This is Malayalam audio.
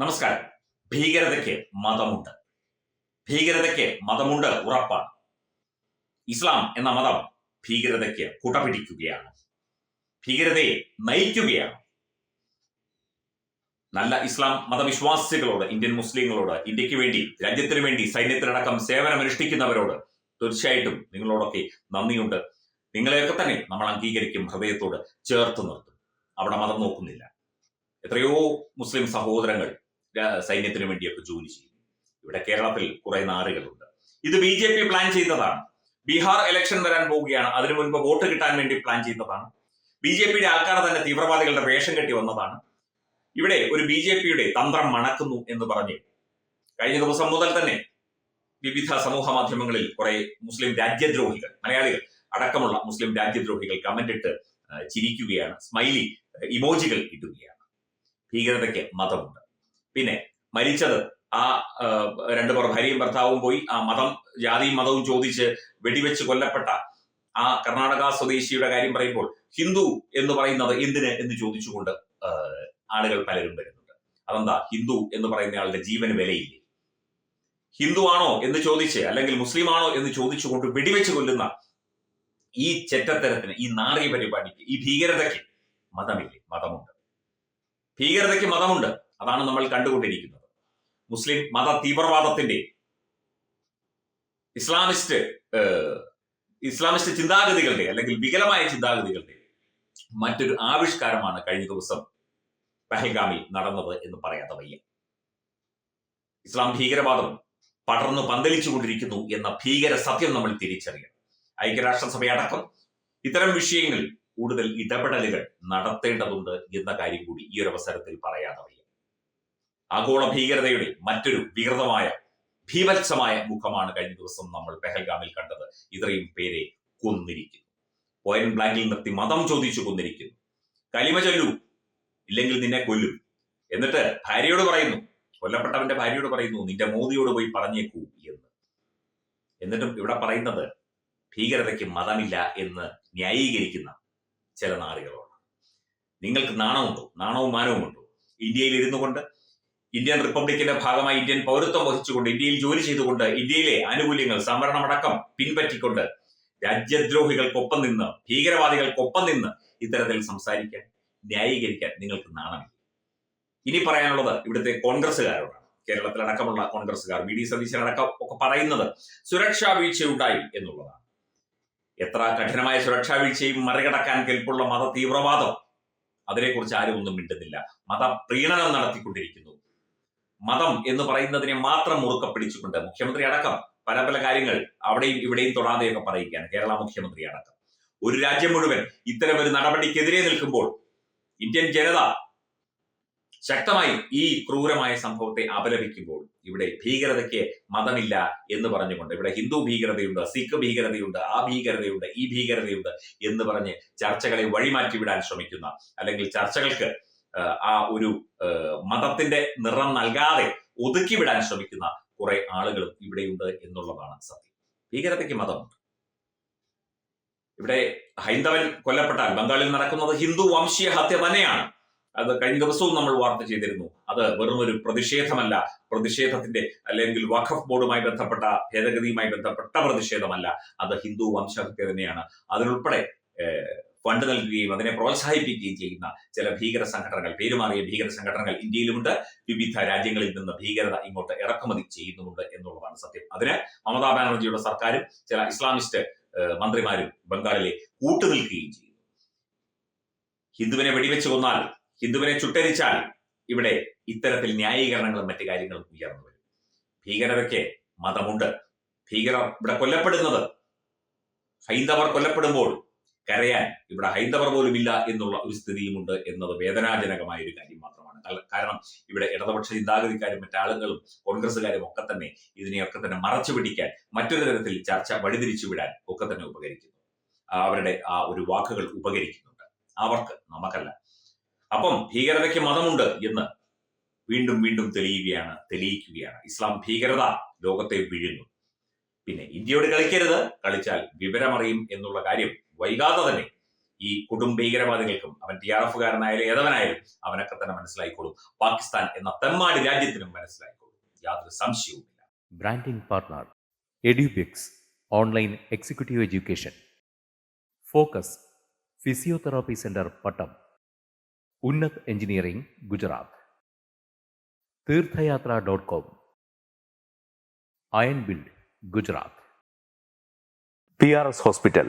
നമസ്കാരം. ഭീകരതയ്ക്ക് മതമുണ്ട്. ഭീകരതയ്ക്ക് മതമുണ്ട് ഉറപ്പാണ്. ഇസ്ലാം എന്ന മതം ഭീകരതയ്ക്ക് കുടപിടിക്കുകയാണ് ഭീകരതയെ നയിക്കുകയാണ്. നല്ല ഇസ്ലാം മതവിശ്വാസികളോട് ഇന്ത്യൻ മുസ്ലിങ്ങളോട് ഇന്ത്യയ്ക്ക് വേണ്ടി രാജ്യത്തിന് വേണ്ടി സൈന്യത്തിനടക്കം സേവനമനുഷ്ഠിക്കുന്നവരോട് തീർച്ചയായിട്ടും നിങ്ങളോടൊക്കെ നന്ദിയുണ്ട്. നിങ്ങളെയൊക്കെ തന്നെ നമ്മൾ അംഗീകരിക്കും ഹൃദയത്തോട് ചേർത്ത് നിർത്തും. അവിടെ മതം നോക്കുന്നില്ല. എത്രയോ മുസ്ലിം സഹോദരങ്ങൾ സൈന്യത്തിന് വേണ്ടിയൊക്കെ ജോലി ചെയ്യും ഇവിടെ കേരളത്തിൽ കുറെ നാറുകളുണ്ട് ഇത് ബി ജെ പി പ്ലാൻ ചെയ്തതാണ്. ബീഹാർ ഇലക്ഷൻ വരാൻ പോവുകയാണ്. അതിനു മുൻപ് വോട്ട് കിട്ടാൻ വേണ്ടി പ്ലാൻ ചെയ്തതാണ്. ബി ജെ പിയുടെ ആൾക്കാർ തന്നെ തീവ്രവാദികളുടെ വേഷം കെട്ടി വന്നതാണ്. ഇവിടെ ഒരു ബി ജെ പിയുടെ തന്ത്രം മണക്കുന്നു എന്ന് പറഞ്ഞ് കഴിഞ്ഞ ദിവസം മുതൽ തന്നെ വിവിധ സമൂഹ മാധ്യമങ്ങളിൽ കുറെ മുസ്ലിം രാജ്യദ്രോഹികൾ മലയാളികൾ അടക്കമുള്ള മുസ്ലിം രാജ്യദ്രോഹികൾ കമന്റ് ഇട്ട് ചിരിക്കുകയാണ് സ്മൈലി ഇമോജികൾ ഇടുകയാണ്. ഭീകരതയ്ക്ക് മതമുണ്ട്. പിന്നെ മരിച്ചത് ആ രണ്ടു പേർ ഭാര്യയും ഭർത്താവും പോയി ആ മതം ജാതിയും മതവും ചോദിച്ച് വെടിവെച്ച് കൊല്ലപ്പെട്ട ആ കർണാടക സ്വദേശിയുടെ കാര്യം പറയുമ്പോൾ ഹിന്ദു എന്ന് പറയുന്നത് എന്തിന് എന്ന് ചോദിച്ചുകൊണ്ട് ആളുകൾ പലരും വരുന്നുണ്ട്. അതെന്താ? ഹിന്ദു എന്ന് പറയുന്ന ആളുടെ ജീവന് വിലയില്ലേ? ഹിന്ദു ആണോ എന്ന് ചോദിച്ച് അല്ലെങ്കിൽ മുസ്ലിം ആണോ എന്ന് ചോദിച്ചുകൊണ്ട് വെടിവെച്ച് കൊല്ലുന്ന ഈ ചെറ്റത്തരത്തിന് ഈ നാടക പരിപാടിക്ക് ഈ ഭീകരതയ്ക്ക് മതമില്ലേ? മതമുണ്ട്. ഭീകരതയ്ക്ക് മതമുണ്ട്. അതാണ് നമ്മൾ കണ്ടുകൊണ്ടിരിക്കുന്നത്. മുസ്ലിം മത തീവ്രവാദത്തിന്റെ ഇസ്ലാമിസ്റ്റ് ഇസ്ലാമിസ്റ്റ് ചിന്താഗതികളുടെ അല്ലെങ്കിൽ വികലമായ ചിന്താഗതികളുടെ മറ്റൊരു ആവിഷ്കാരമാണ് കഴിഞ്ഞ ദിവസം പഹൽഗാമിൽ നടന്നത് എന്ന് പറയാതെ വയ്യ. ഇസ്ലാം ഭീകരവാദം പടർന്നു പന്തലിച്ചുകൊണ്ടിരിക്കുന്നു എന്ന ഭീകര സത്യം നമ്മൾ തിരിച്ചറിയണം. ഐക്യരാഷ്ട്രസഭയടക്കം ഇത്തരം വിഷയങ്ങളിൽ കൂടുതൽ ഇടപെടലുകൾ നടത്തേണ്ടതുണ്ട് എന്ന കാര്യം കൂടി ഈ ഒരു അവസരത്തിൽ പറയാതെ വയ്യ. ആഗോള ഭീകരതയുടെ മറ്റൊരു വികൃതമായ ഭീവത്സമായ മുഖമാണ് കഴിഞ്ഞ ദിവസം നമ്മൾ പെഹൽഗാമിൽ കണ്ടത്. ഇത്രയും പേരെ കൊന്നിരിക്കുന്നു. പോയിന്റ് ബ്ലാങ്കിൽ നിർത്തി മതം ചോദിച്ചു കൊന്നിരിക്കുന്നു. കലിമ ചൊല്ലൂ ഇല്ലെങ്കിൽ നിന്നെ കൊല്ലും. എന്നിട്ട് ഭാര്യയോട് പറയുന്നു കൊല്ലപ്പെട്ടവന്റെ ഭാര്യയോട് പറയുന്നു നിന്റെ മോദിയോട് പോയി പറഞ്ഞേക്കൂ എന്ന്. എന്നിട്ടും ഇവിടെ പറയുന്നത് ഭീകരതയ്ക്ക് മതമില്ല എന്ന് ന്യായീകരിക്കുന്ന ചില നാടുകളാണ് നിങ്ങൾക്ക് നാണമുണ്ടോ? നാണവും മാനവും ഉണ്ടോ ഇന്ത്യയിൽ ഇരുന്നു കൊണ്ട് ഇന്ത്യൻ റിപ്പബ്ലിക്കിന്റെ ഭാഗമായി ഇന്ത്യൻ പൗരത്വം വഹിച്ചുകൊണ്ട് ഇന്ത്യയിൽ ജോലി ചെയ്തുകൊണ്ട് ഇന്ത്യയിലെ ആനുകൂല്യങ്ങൾ സംവരണമടക്കം പിൻപറ്റിക്കൊണ്ട് രാജ്യദ്രോഹികൾക്കൊപ്പം നിന്ന് ഭീകരവാദികൾക്കൊപ്പം നിന്ന് ഇത്തരത്തിൽ സംസാരിക്കാൻ ന്യായീകരിക്കാൻ നിങ്ങൾക്ക് നാണമില്ല. ഇനി പറയാനുള്ളത് ഇവിടുത്തെ കോൺഗ്രസ്സുകാരോടാണ്. കേരളത്തിലടക്കമുള്ള കോൺഗ്രസ്സുകാർ വി ഡി സതീശനടക്കം ഒക്കെ പറയുന്നത് സുരക്ഷാ വീഴ്ചയുണ്ടായി എന്നുള്ളതാണ്. എത്ര കഠിനമായ സുരക്ഷാ വീഴ്ചയും മറികടക്കാൻ കെൽപ്പുള്ള മത തീവ്രവാദം അതിനെക്കുറിച്ച് ആരും ഒന്നും മിണ്ടുന്നില്ല. മതപ്രീണനം നടത്തിക്കൊണ്ടിരിക്കുന്നു. മതം എന്ന് പറയുന്നതിനെ മാത്രം മുറുക്ക പിടിച്ചുകൊണ്ട് മുഖ്യമന്ത്രി അടക്കം പല പല കാര്യങ്ങൾ അവിടെയും ഇവിടെയും തൊടാതെയൊക്കെ പറയുകയാണ് കേരള മുഖ്യമന്ത്രി അടക്കം. ഒരു രാജ്യം മുഴുവൻ ഇത്തരം ഒരു നടപടിക്കെതിരെ നിൽക്കുമ്പോൾ ഇന്ത്യൻ ജനത ശക്തമായി ഈ ക്രൂരമായ സംഭവത്തെ അപലപിക്കുമ്പോൾ ഇവിടെ ഭീകരതയ്ക്ക് മതമില്ല എന്ന് പറഞ്ഞുകൊണ്ട് ഇവിടെ ഹിന്ദു ഭീകരതയുണ്ട് സിഖ് ഭീകരതയുണ്ട് ആ ഭീകരതയുണ്ട് ഈ ഭീകരതയുണ്ട് എന്ന് പറഞ്ഞ് ചർച്ചകളെ വഴിമാറ്റി വിടാൻ ശ്രമിക്കുന്ന അല്ലെങ്കിൽ ചർച്ചകൾക്ക് ആ, ഒരു മതത്തിന്റെ നിറം നൽകാതെ ഒതുക്കി വിടാൻ ശ്രമിക്കുന്ന കുറെ ആളുകളും ഇവിടെയുണ്ട് എന്നുള്ളതാണ് സത്യം. ഭീകരതയ്ക്ക് മതമുണ്ട്. ഇവിടെ ഹൈന്ദവൻ കൊല്ലപ്പെട്ടാൽ ബംഗാളിൽ നടക്കുന്നത് ഹിന്ദു വംശീയ ഹത്യ തന്നെയാണ്. അത് കഴിഞ്ഞ ദിവസവും നമ്മൾ വാർത്ത ചെയ്തിരുന്നു. അത് വെറും ഒരു പ്രതിഷേധമല്ല. പ്രതിഷേധത്തിന്റെ അല്ലെങ്കിൽ വഖഫ് ബോർഡുമായി ബന്ധപ്പെട്ട ഭേദഗതിയുമായി ബന്ധപ്പെട്ട പ്രതിഷേധമല്ല. അത് ഹിന്ദു വംശഹത്യ തന്നെയാണ്. അതിനുൾപ്പെടെ ഏഹ്, ഫണ്ട് നൽകുകയും അതിനെ പ്രോത്സാഹിപ്പിക്കുകയും ചെയ്യുന്ന ചില ഭീകര സംഘടനകൾ. പേരുമാറിയ ഭീകര സംഘടനകൾ ഇന്ത്യയിലുമുണ്ട്. വിവിധ രാജ്യങ്ങളിൽ നിന്ന് ഭീകരത ഇങ്ങോട്ട് ഇറക്കുമതി ചെയ്യുന്നുമുണ്ട് എന്നുള്ളതാണ് സത്യം. അതിന് മമതാ ബാനർജിയുടെ സർക്കാരും ചില ഇസ്ലാമിസ്റ്റ് മന്ത്രിമാരും ബംഗാളിലെ കൂട്ടുനിൽക്കുകയും ചെയ്യുന്നു. ഹിന്ദുവിനെ വെടിവെച്ച് കൊന്നാൽ ഹിന്ദുവിനെ ചുട്ടരിച്ചാൽ ഇവിടെ ഇത്തരത്തിൽ ന്യായീകരണങ്ങളും മറ്റു കാര്യങ്ങളും ഉയർന്നു വരും. ഭീകരതയ്ക്ക് മതമുണ്ട്. ഭീകരർ ഇവിടെ കൊല്ലപ്പെടുന്നത്. ഹൈന്ദവർ കൊല്ലപ്പെടുമ്പോൾ കരയാൻ ഇവിടെ ഹൈന്ദവർ പോലും ഇല്ല എന്നുള്ള ഒരു സ്ഥിതിയുമുണ്ട് എന്നത് വേദനാജനകമായ ഒരു കാര്യം മാത്രമാണ്. കാരണം ഇവിടെ ഇടതുപക്ഷ ചിന്താഗതിക്കാരും മറ്റാളുകളും കോൺഗ്രസ്സുകാരും ഒക്കെ തന്നെ ഇതിനെയൊക്കെ തന്നെ മറച്ചു പിടിക്കാൻ മറ്റൊരു തരത്തിൽ ചർച്ച വഴിതിരിച്ചു വിടാൻ ഒക്കെ തന്നെ ഉപകരിക്കുന്നു. അവരുടെ ആ ഒരു വാക്കുകൾ ഉപകരിക്കുന്നുണ്ട്. അവർക്ക് നമുക്കല്ല. അപ്പം ഭീകരതയ്ക്ക് മതമുണ്ട് എന്ന് വീണ്ടും വീണ്ടും തെളിയുകയാണ് തെളിയിക്കുകയാണ്. ഇസ്ലാം ഭീകരത ലോകത്തെ വിഴുങ്ങും. പിന്നെ ഇന്ത്യയോട് കളിക്കരുത്. കളിച്ചാൽ വിവരമറിയും എന്നുള്ള കാര്യം വൈകാതെ തന്നെ ഈ കൊടും ഭീകരവാദികൾക്കും അവൻ ടി ആർ എഫുകാരനായാലും ഏതവനായാലും അവനൊക്കെ തന്നെ മനസ്സിലായിക്കോളും. പാകിസ്ഥാൻ എന്ന തെമ്മാടി രാജ്യത്തിനും മനസ്സിലായിക്കോളും. യാതൊരു സംശയവുമില്ല. Branding partner Edubix online executive education focus physiotherapy centre Pattom Unnath engineering Gujarat തീർത്ഥയാത്ര dot com iron build Gujarat P R S hospital